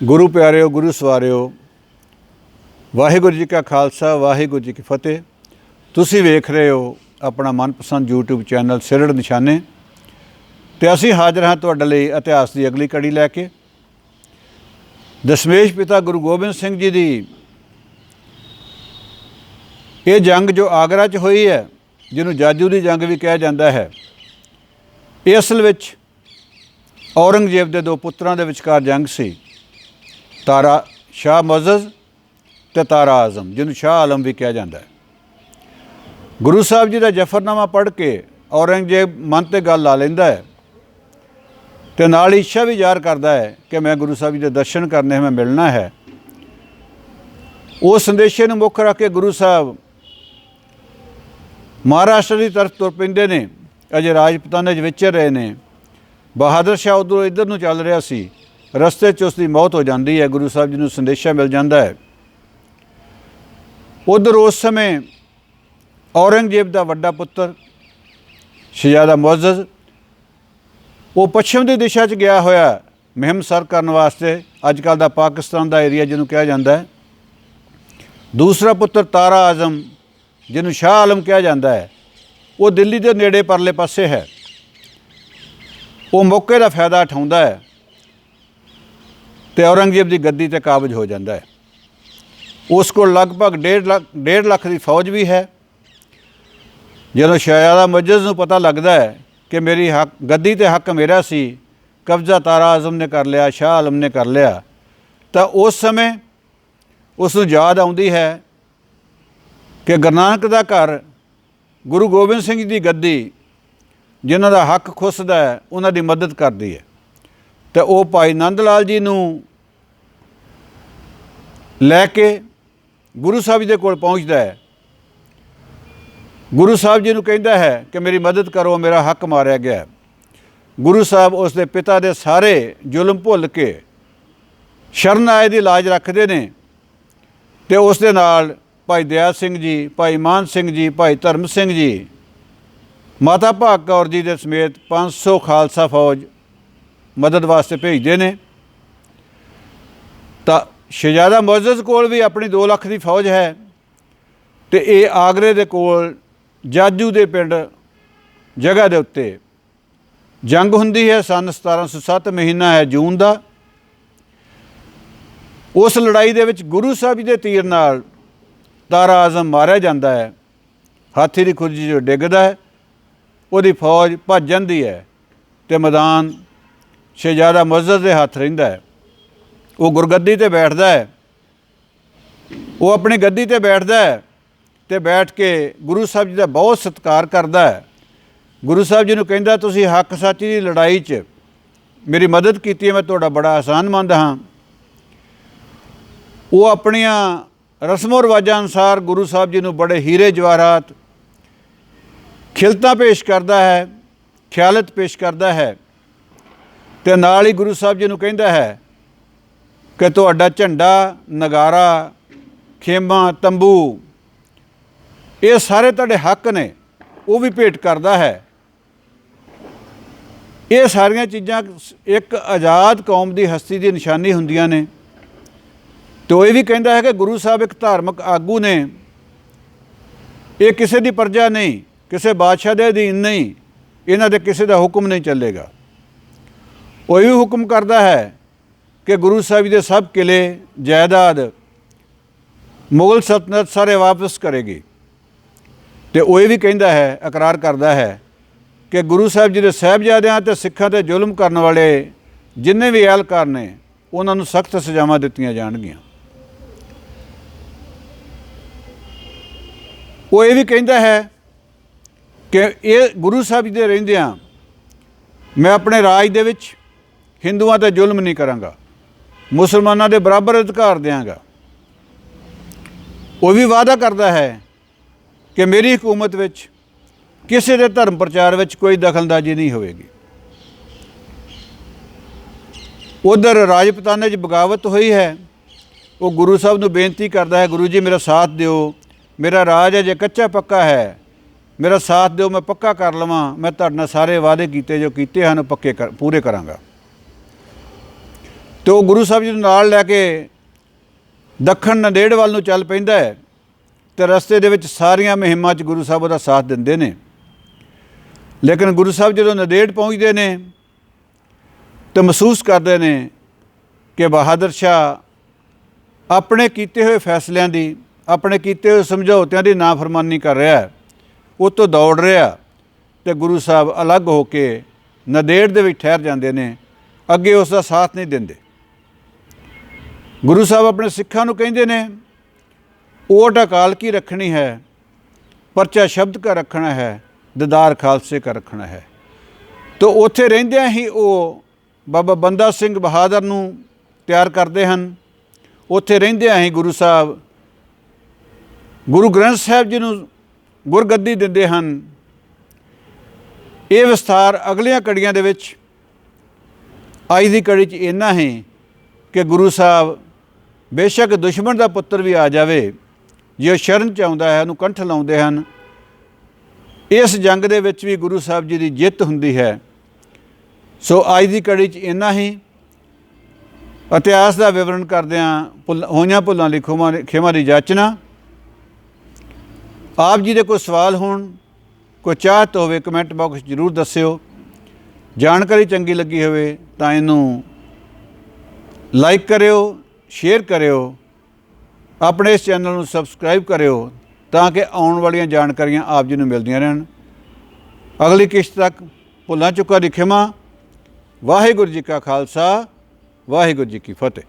ਗੁਰੂ ਪਿਆਰਿਓ, ਗੁਰੂ ਸਵਾਰਿਓ, ਵਾਹਿਗੁਰੂ ਜੀ ਕਾ ਖਾਲਸਾ, ਵਾਹਿਗੁਰੂ ਜੀ ਕੀ ਫਤਿਹ। ਤੁਸੀਂ ਵੇਖ ਰਹੇ ਹੋ ਆਪਣਾ ਮਨਪਸੰਦ YouTube ਚੈਨਲ ਸਿਰੜ ਨਿਸ਼ਾਨੇ। ਤੇ ਅਸੀਂ ਹਾਜ਼ਰ ਹਾਂ ਤੁਹਾਡੇ ਲਈ ਇਤਿਹਾਸ ਦੀ ਅਗਲੀ ਕੜੀ ਲੈ ਕੇ। ਦਸ਼ਮੇਸ਼ ਪਿਤਾ ਗੁਰੂ ਗੋਬਿੰਦ ਸਿੰਘ ਜੀ ਦੀ ਇਹ ਜੰਗ ਜੋ ਆਗਰਾ 'ਚ ਹੋਈ ਹੈ, ਜਿਹਨੂੰ ਜਾਜੂ ਦੀ ਜੰਗ ਵੀ ਕਿਹਾ ਜਾਂਦਾ ਹੈ ਇਹ ਅਸਲ ਵਿੱਚ ਔਰੰਗਜ਼ੇਬ ਦੇ ਦੋ ਪੁੱਤਰਾਂ ਦੇ ਵਿਚਕਾਰ ਜੰਗ ਸੀ। ਤਾਰਾ ਸ਼ਾਹ ਮੁਅੱਜ਼ਜ਼ ਤੇ ਤਾਰਾ ਆਜ਼ਮ, ਜਿਹਨੂੰ ਸ਼ਾਹ ਆਲਮ ਵੀ ਕਿਹਾ ਜਾਂਦਾ ਹੈ। ਗੁਰੂ ਸਾਹਿਬ ਜੀ ਦਾ ਜਫਰਨਾਮਾ ਪੜ੍ਹ ਕੇ ਔਰੰਗਜ਼ੇਬ ਮਨ ਤੇ ਗੱਲ ਲਾ ਲੈਂਦਾ ਹੈ ਤੇ ਨਾਲ ਇੱਛਾ ਵੀ ਜ਼ਾਹਰ ਕਰਦਾ ਹੈ ਕਿ ਮੈਂ ਗੁਰੂ ਸਾਹਿਬ ਜੀ ਦੇ ਦਰਸ਼ਨ ਕਰਨੇ ਮੈਂ ਮਿਲਣਾ ਹੈ। ਉਸ ਸੰਦੇਸ਼ੇ ਨੂੰ ਮੁੱਖ ਰੱਖ ਕੇ ਗੁਰੂ ਸਾਹਿਬ ਮਹਾਰਾਸ਼ਟਰ ਦੀ ਤਰਫ ਤੁਰ ਪੈਂਦੇ ਨੇ, ਅਜੇ ਰਾਜਪੂਤਾਨੇ 'ਚ ਵਿਚਰ ਰਹੇ ਨੇ। ਬਹਾਦਰ ਸ਼ਾਹ ਉਧਰੋਂ ਇੱਧਰ ਨੂੰ ਚੱਲ ਰਿਹਾ ਸੀ। ਰਸਤੇ 'ਚ ਉਸ ਦੀ ਮੌਤ ਹੋ ਜਾਂਦੀ ਹੈ, ਗੁਰੂ ਸਾਹਿਬ ਜੀ ਨੂੰ ਸੰਦੇਸ਼ਾ ਮਿਲ ਜਾਂਦਾ ਹੈ। ਉਧਰ ਉਸ ਸਮੇਂ ਔਰੰਗਜ਼ੇਬ ਦਾ ਵੱਡਾ ਪੁੱਤਰ, ਸ਼ਹਿਜ਼ਾਦਾ ਮੁਅੱਜ਼ਜ਼, ਉਹ ਪੱਛਮ ਦੀ ਦਿਸ਼ਾ 'ਚ ਗਿਆ ਹੋਇਆ, ਮੁਹਿੰਮ ਸਰ ਕਰਨ ਵਾਸਤੇ ਅੱਜ ਕੱਲ ਦਾ ਪਾਕਿਸਤਾਨ ਦਾ ਏਰੀਆ ਜਿਹਨੂੰ ਕਿਹਾ ਜਾਂਦਾ ਹੈ। ਦੂਸਰਾ ਪੁੱਤਰ ਤਾਰਾ ਆਜ਼ਮ, ਜਿਹਨੂੰ ਸ਼ਾਹ ਆਲਮ ਕਿਹਾ ਜਾਂਦਾ ਹੈ। ਉਹ ਦਿੱਲੀ ਦੇ ਨੇੜੇ ਪਰਲੇ ਪਾਸੇ ਹੈ। ਉਹ ਮੌਕੇ ਦਾ ਫਾਇਦਾ ਉਠਾਉਂਦਾ ਹੈ। ਤੇ ਔਰੰਗਜ਼ੇਬ ਦੀ ਗੱਦੀ ਤੇ ਕਾਬਜ ਹੋ ਜਾਂਦਾ ਹੈ। ਉਸ ਕੋਲ ਲਗਭਗ 1.5 ਲੱਖ 1.5 ਲੱਖ ਦੀ ਫੌਜ ਵੀ ਹੈ। ਜਦੋਂ ਸ਼ਹਿਜ਼ਾਦਾ ਮੁਅੱਜ਼ਜ਼ ਨੂੰ ਪਤਾ ਲੱਗਦਾ ਹੈ ਕਿ ਮੇਰੀ ਹੱਕ, ਗੱਦੀ ਤੇ ਹੱਕ ਮੇਰਾ ਸੀ, ਕਬਜ਼ਾ ਤਾਰਾ ਆਜ਼ਮ ਨੇ ਕਰ ਲਿਆ, ਸ਼ਾਹ ਆਲਮ ਨੇ ਕਰ ਲਿਆ, ਤਾਂ ਉਸ ਸਮੇਂ ਉਸ ਨੂੰ ਯਾਦ ਆਉਂਦੀ ਹੈ ਕਿ ਗੁਰੂ ਨਾਨਕ ਦਾ ਘਰ, ਗੁਰੂ ਗੋਬਿੰਦ ਸਿੰਘ ਜੀ ਦੀ ਗੱਦੀ, ਜਿਨ੍ਹਾਂ ਦਾ ਹੱਕ ਖੁੱਸਦਾ ਹੈ, ਉਹਨਾਂ ਦੀ ਮਦਦ ਕਰਦੀ ਹੈ। ਤੇ ਉਹ ਭਾਈ ਨੰਦ ਲਾਲ ਜੀ ਨੂੰ ਲੈ ਕੇ ਗੁਰੂ ਸਾਹਿਬ ਜੀ ਦੇ ਕੋਲ ਪਹੁੰਚਦਾ ਹੈ। ਗੁਰੂ ਸਾਹਿਬ ਜੀ ਨੂੰ ਕਹਿੰਦਾ ਹੈ ਕਿ ਮੇਰੀ ਮਦਦ ਕਰੋ, ਮੇਰਾ ਹੱਕ ਮਾਰਿਆ ਗਿਆ ਗੁਰੂ ਸਾਹਿਬ ਉਸ ਦੇ ਪਿਤਾ ਦੇ ਸਾਰੇ ਜ਼ੁਲਮ ਭੁੱਲ ਕੇ ਸ਼ਰਨ ਆਏ ਦੀ ਲਾਜ ਰੱਖਦੇ ਨੇ ਤੇ ਉਸ ਦੇ ਨਾਲ ਭਾਈ ਦਿਆਲ ਸਿੰਘ ਜੀ, ਭਾਈ ਮਾਨ ਸਿੰਘ ਜੀ, ਭਾਈ ਧਰਮ ਸਿੰਘ ਜੀ, ਮਾਤਾ ਭਾਗ ਕੌਰ ਜੀ ਦੇ ਸਮੇਤ 500 ਖਾਲਸਾ ਫੌਜ ਮਦਦ ਵਾਸਤੇ ਭੇਜਦੇ ਨੇ। ਤਾਂ ਸ਼ਹਿਜ਼ਾਦਾ ਮੁਅੱਜ਼ਜ਼ ਕੋਲ ਵੀ ਆਪਣੀ 2 ਲੱਖ ਦੀ ਫੌਜ ਹੈ ਤੇ ਇਹ ਆਗਰੇ ਦੇ ਕੋਲ, ਜਾਜੂ ਦੇ ਪਿੰਡ ਜਗ੍ਹਾ ਦੇ ਉੱਤੇ ਜੰਗ ਹੁੰਦੀ ਹੈ। ਸਨ 1707 ਮਹੀਨਾ ਹੈ ਜੂਨ ਦਾ। ਉਸ ਲੜਾਈ ਦੇ ਵਿੱਚ ਗੁਰੂ ਸਾਹਿਬ ਜੀ ਦੇ ਤੀਰ ਨਾਲ ਤਾਰਾ ਆਜ਼ਮ ਮਾਰਿਆ ਜਾਂਦਾ ਹੈ। ਹਾਥੀ ਦੀ ਖੁਰਜੀ ਜੋ ਡਿੱਗਦਾ ਹੈ। ਉਹਦੀ ਫੌਜ ਭੱਜ ਜਾਂਦੀ ਹੈ ਤੇ ਮੈਦਾਨ ਸ਼ਹਿਜ਼ਾਦਾ ਮੁਅੱਜ਼ਜ਼ ਦੇ ਹੱਥ ਰਹਿੰਦਾ ਹੈ। ਉਹ ਗੁਰਗੱਦੀ ਤੇ ਬੈਠਦਾ ਹੈ। ਉਹ ਆਪਣੀ ਗੱਦੀ ਤੇ ਬੈਠਦਾ ਹੈ ਤੇ ਬੈਠ ਕੇ ਗੁਰੂ ਸਾਹਿਬ ਜੀ ਦਾ ਬਹੁਤ ਸਤਿਕਾਰ ਕਰਦਾ ਹੈ। ਗੁਰੂ ਸਾਹਿਬ ਜੀ ਨੂੰ ਕਹਿੰਦਾ, ਤੁਸੀਂ ਹੱਕ ਸੱਚ ਦੀ ਲੜਾਈ 'ਚ ਮੇਰੀ ਮਦਦ ਕੀਤੀ ਹੈ, ਮੈਂ ਤੁਹਾਡਾ ਬੜਾ ਆਸਾਨ ਆਸਾਨਮੰਦ ਹਾਂ। ਉਹ ਆਪਣੀਆਂ ਰਸਮੋ ਰਿਵਾਜਾਂ ਅਨੁਸਾਰ ਗੁਰੂ ਸਾਹਿਬ ਜੀ ਨੂੰ ਬੜੇ ਹੀਰੇ ਜਵਾਹਰਾਤ ਖਿਲਤਾ ਪੇਸ਼ ਕਰਦਾ ਹੈ, ਖਿਆਲਤ ਪੇਸ਼ ਕਰਦਾ ਹੈ ਤੇ ਨਾਲ ਹੀ ਗੁਰੂ ਸਾਹਿਬ ਜੀ ਨੂੰ ਕਹਿੰਦਾ ਹੈ ਕਿ ਤੁਹਾਡਾ ਝੰਡਾ, ਨਗਾਰਾ, ਖੇਮਾ, ਤੰਬੂ, ਇਹ ਸਾਰੇ ਤੁਹਾਡੇ ਹੱਕ ਨੇ, ਉਹ ਵੀ ਭੇਟ ਕਰਦਾ ਹੈ। ਇਹ ਸਾਰੀਆਂ ਚੀਜ਼ਾਂ ਇੱਕ ਆਜ਼ਾਦ ਕੌਮ ਦੀ ਹਸਤੀ ਦੀ ਨਿਸ਼ਾਨੀ ਹੁੰਦੀਆਂ ਨੇ। ਤੇ ਉਹ ਇਹ ਵੀ ਕਹਿੰਦਾ ਹੈ ਕਿ ਗੁਰੂ ਸਾਹਿਬ ਇੱਕ ਧਾਰਮਿਕ ਆਗੂ ਨੇ। ਇਹ ਕਿਸੇ ਦੀ ਪਰਜਾ ਨਹੀਂ, ਕਿਸੇ ਬਾਦਸ਼ਾਹ ਦੇ ਅਧੀਨ ਨਹੀਂ, ਇਹਨਾਂ ਦੇ ਕਿਸੇ ਦਾ ਹੁਕਮ ਨਹੀਂ ਚੱਲੇਗਾ। ਉਹ ਇਹ ਵੀ ਹੁਕਮ ਕਰਦਾ ਹੈ ਕਿ ਗੁਰੂ ਸਾਹਿਬ ਜੀ ਦੇ ਸਭ ਕਿਲੇ, ਜਾਇਦਾਦ ਮੁਗਲ ਸਲਤਨਤ ਸਾਰੇ ਵਾਪਸ ਕਰੇਗੀ। ਤੇ ਉਹ ਇਹ ਵੀ ਕਹਿੰਦਾ ਹੈ, ਇਕਰਾਰ ਕਰਦਾ ਹੈ ਕਿ ਗੁਰੂ ਸਾਹਿਬ ਜੀ ਦੇ ਸਹਿਬਜ਼ਾਦਿਆਂ ਤੇ ਸਿੱਖਾਂ ਤੇ ਜ਼ੁਲਮ ਕਰਨ ਵਾਲੇ ਜਿੰਨੇ ਵੀ ਐਲਕਾਰ ਨੇ, ਉਹਨਾਂ ਨੂੰ ਸਖਤ ਸਜ਼ਾਵਾਂ ਦਿੱਤੀਆਂ ਜਾਣਗੀਆਂ। ਉਹ ਇਹ ਵੀ ਕਹਿੰਦਾ ਹੈ ਕਿ ਇਹ ਗੁਰੂ ਸਾਹਿਬ ਜੀ ਦੇ ਰਹਿੰਦਿਆਂ ਮੈਂ ਆਪਣੇ ਰਾਜ ਦੇ ਵਿੱਚ ਹਿੰਦੂਆਂ ਤੇ ਜ਼ੁਲਮ ਨਹੀਂ ਕਰਾਂਗਾ। ਮੁਸਲਮਾਨਾਂ ਦੇ ਬਰਾਬਰ ਅਧਿਕਾਰ ਦਿਆਂਗਾ। ਉਹ ਵੀ ਵਾਅਦਾ ਕਰਦਾ ਹੈ ਕਿ ਮੇਰੀ ਹਕੂਮਤ ਵਿੱਚ ਕਿਸੇ ਦੇ ਧਰਮ ਪ੍ਰਚਾਰ ਵਿੱਚ ਕੋਈ ਦਖਲਅੰਦਾਜ਼ੀ ਨਹੀਂ ਹੋਵੇਗੀ। ਉਧਰ ਰਾਜਪਤਾਨੇ 'ਚ ਬਗਾਵਤ ਹੋਈ ਹੈ। ਉਹ ਗੁਰੂ ਸਾਹਿਬ ਨੂੰ ਬੇਨਤੀ ਕਰਦਾ ਹੈ, ਗੁਰੂ ਜੀ, ਮੇਰਾ ਸਾਥ ਦਿਓ। ਮੇਰਾ ਰਾਜ ਅਜੇ ਕੱਚਾ ਪੱਕਾ ਹੈ। ਮੇਰਾ ਸਾਥ ਦਿਓ, ਮੈਂ ਪੱਕਾ ਕਰ ਲਵਾਂ। ਮੈਂ ਤੁਹਾਡੇ ਨਾਲ ਸਾਰੇ ਵਾਅਦੇ ਕੀਤੇ, ਜੋ ਕੀਤੇ ਹਨ, ਉਹ ਪੱਕੇ ਕਰ- ਪੂਰੇ ਕਰਾਂਗਾ। ਤੇ ਉਹ ਗੁਰੂ ਸਾਹਿਬ ਜੀ ਨੂੰ ਨਾਲ ਲੈ ਕੇ ਦੱਖਣ ਨੰਦੇੜ ਵੱਲ ਨੂੰ ਚੱਲ ਪੈਂਦਾ ਹੈ ਤੇ ਰਸਤੇ ਦੇ ਵਿੱਚ ਸਾਰੀਆਂ ਮੁਹਿੰਮਾਂ 'ਚ ਗੁਰੂ ਸਾਹਿਬ ਉਹਦਾ ਸਾਥ ਦਿੰਦੇ ਨੇ। ਲੇਕਿਨ ਗੁਰੂ ਸਾਹਿਬ ਜਦੋਂ ਨੰਦੇੜ ਪਹੁੰਚਦੇ ਨੇ ਤੇ ਮਹਿਸੂਸ ਕਰਦੇ ਨੇ ਕਿ ਬਹਾਦਰ ਸ਼ਾਹ ਆਪਣੇ ਕੀਤੇ ਹੋਏ ਫੈਸਲਿਆਂ ਦੀ, ਆਪਣੇ ਕੀਤੇ ਹੋਏ ਸਮਝੌਤਿਆਂ ਦੀ ਨਾਫਰਮਾਨੀ ਕਰ ਰਿਹਾ ਹੈ, ਉਹ ਤੋਂ ਦੌੜ ਰਿਹਾ ਤੇ ਗੁਰੂ ਸਾਹਿਬ ਅਲੱਗ ਹੋ ਕੇ ਨਦੇੜ ਦੇ ਵਿੱਚ ਠਹਿਰ ਜਾਂਦੇ ਨੇ, ਅੱਗੇ ਉਸ ਦਾ ਸਾਥ ਨਹੀਂ ਦਿੰਦੇ। ਗੁਰੂ ਸਾਹਿਬ ਆਪਣੇ ਸਿੱਖਾਂ ਨੂੰ ਕਹਿੰਦੇ ਨੇ, ਓਟ ਅਕਾਲ ਕੀ ਰੱਖਣੀ ਹੈ? ਪਰਚਾ ਸ਼ਬਦ ਕਾ ਰੱਖਣਾ ਹੈ? ਦਿਦਾਰ ਖਾਲਸੇ ਕਾ ਰੱਖਣਾ ਹੈ? ਤੋ ਉੱਥੇ ਰਹਿੰਦਿਆਂ ਹੀ ਉਹ ਬਾਬਾ ਬੰਦਾ ਸਿੰਘ ਬਹਾਦਰ ਨੂੰ ਤਿਆਰ ਕਰਦੇ ਹਨ। ਉੱਥੇ ਰਹਿੰਦਿਆਂ ਹੀ ਗੁਰੂ ਸਾਹਿਬ ਗੁਰੂ ਗ੍ਰੰਥ ਸਾਹਿਬ ਜੀ ਨੂੰ ਗੁਰਗੱਦੀ ਦਿੰਦੇ ਹਨ। ਇਹ ਵਿਸਥਾਰ ਅਗਲੀਆਂ ਕੜੀਆਂ ਦੇ ਵਿੱਚ ਅੱਜ ਦੀ ਕੜੀ 'ਚ ਇੰਨਾ ਹੈ ਕਿ ਗੁਰੂ ਸਾਹਿਬ ਬੇਸ਼ੱਕ ਦੁਸ਼ਮਣ ਦਾ ਪੁੱਤਰ ਵੀ ਆ ਜਾਵੇ, ਜੇ ਉਹ ਸ਼ਰਨ ਚ ਆਉਂਦਾ ਹੈ, ਉਹਨੂੰ ਕੰਠ ਲਾਉਂਦੇ ਹਨ। ਇਸ ਜੰਗ ਦੇ ਵਿੱਚ ਵੀ ਗੁਰੂ ਸਾਹਿਬ ਜੀ ਦੀ ਜਿੱਤ ਹੁੰਦੀ ਹੈ। ਸੋ ਅੱਜ ਦੀ ਕੜੀ 'ਚ ਇੰਨਾ ਹੀ। ਇਤਿਹਾਸ ਦਾ ਵਿਵਰਣ ਕਰਦਿਆਂ ਭੁੱਲ- ਹੋਈਆਂ ਭੁੱਲਾਂ ਲਈ ਖੁਮਾ ਖੇਮਾ ਦੀ ਜਾਚਨਾ ਆਪ ਜੀ ਦੇ ਕੋਈ ਸਵਾਲ ਹੋਣ, ਕੋਈ ਚਾਹਤ ਹੋਵੇ, ਕਮੈਂਟ ਬਾਕਸ ਜ਼ਰੂਰ ਦੱਸਿਓ। ਜਾਣਕਾਰੀ ਚੰਗੀ ਲੱਗੀ ਹੋਵੇ ਤਾਂ ਇਹਨੂੰ ਲਾਈਕ ਕਰਿਓ ਸ਼ੇਅਰ ਕਰਿਓ, ਆਪਣੇ ਇਸ ਚੈਨਲ ਨੂੰ ਸਬਸਕ੍ਰਾਈਬ ਕਰਿਓ ਤਾਂ ਕਿ ਆਉਣ ਵਾਲੀਆਂ ਜਾਣਕਾਰੀਆਂ ਆਪ ਜੀ ਨੂੰ ਮਿਲਦੀਆਂ ਰਹਿਣ। ਅਗਲੀ ਕਿਸ਼ਤ ਤੱਕ ਭੁੱਲਾਂ ਚੁੱਕਾ ਦੀ ਖਿਮਾ ਵਾਹਿਗੁਰੂ ਜੀ ਕਾ ਖਾਲਸਾ, ਵਾਹਿਗੁਰੂ ਜੀ ਕੀ ਫਤਿਹ।